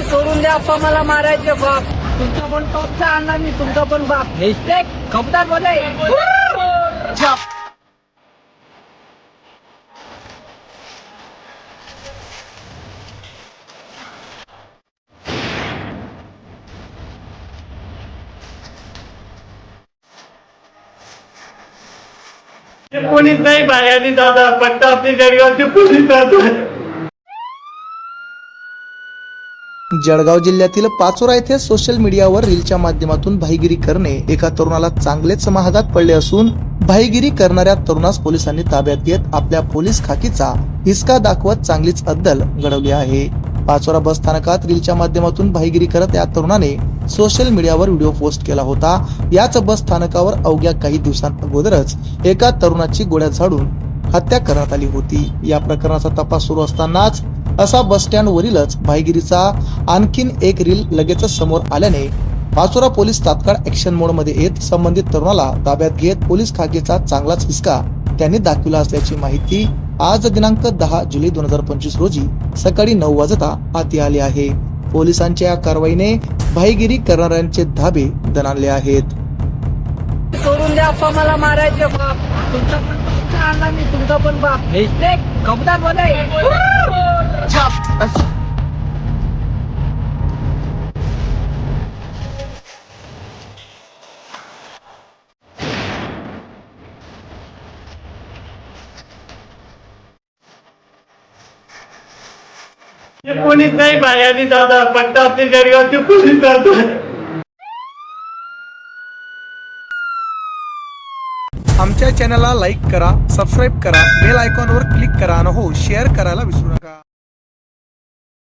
सोडून द्या अप्पा मला मारायचे बाप. तुमचा पण टॉपचा आणला मी तुमचा पण बाप. हेच खपदार बोले. कोणीच नाही बाहेर दादा फक्त आपली जळगावचे पोलीस राहतात जळगाव जिल्ह्यातील पाचोरा येथे सोशल मीडियावर रीलच्या माध्यमातून भाईगिरी करणे एका तरुणाला चांगलेच महागात पडले असून भाईगिरी करणाऱ्या तरुणास पोलिसांनी ताब्यात घेत आपल्या पोलीस खाकीचा हिसका दाखवत चांगलीच अद्दल घडवली आहे. पाचोरा बस स्थानकात रीलच्या माध्यमातून भाईगिरी करत या तरुणाने सोशल मीडियावर व्हिडिओ पोस्ट केला होता. याच बस स्थानकावर अवघ्या काही दिवसांअगोदरच एका तरुणाची गोळ्या झाडून हत्या करण्यात आली होती. या प्रकरणाचा तपास सुरू असतानाच असा बस स्टँड वरीलच भाईगिरीचा आणखीन एक रील लगेचच समोर आल्याने पाचोरा पोलीस तात्काळ ऍक्शन मोडमध्ये येत संबंधित तरुणाला ताब्यात घेत पोलीस खाकीचा चांगलाच हिसका त्यांनी दाखविला असल्याची माहिती आज दिनांक दहा जुलै दोन हजार पंचवीस रोजी सकाळी नऊ वाजता हाती आली आहे. पोलिसांच्या या कारवाईने भाईगिरी करणाऱ्यांचे धाबे दणाणले आहेत. सोडून द्या अप्पा मला मारायचे बाप. तुमचा पण आणला मी तुमचा पण बाप. हेच खपदार बोले कोणीच नाही बाहेर दादा फक्त आपली जळगावचे पोलीस राहतात आमच्या चॅनलला लाईक करा सबस्क्राईब करा बेल आयकॉनवर क्लिक करा आणि हो शेअर करायला विसरू नका.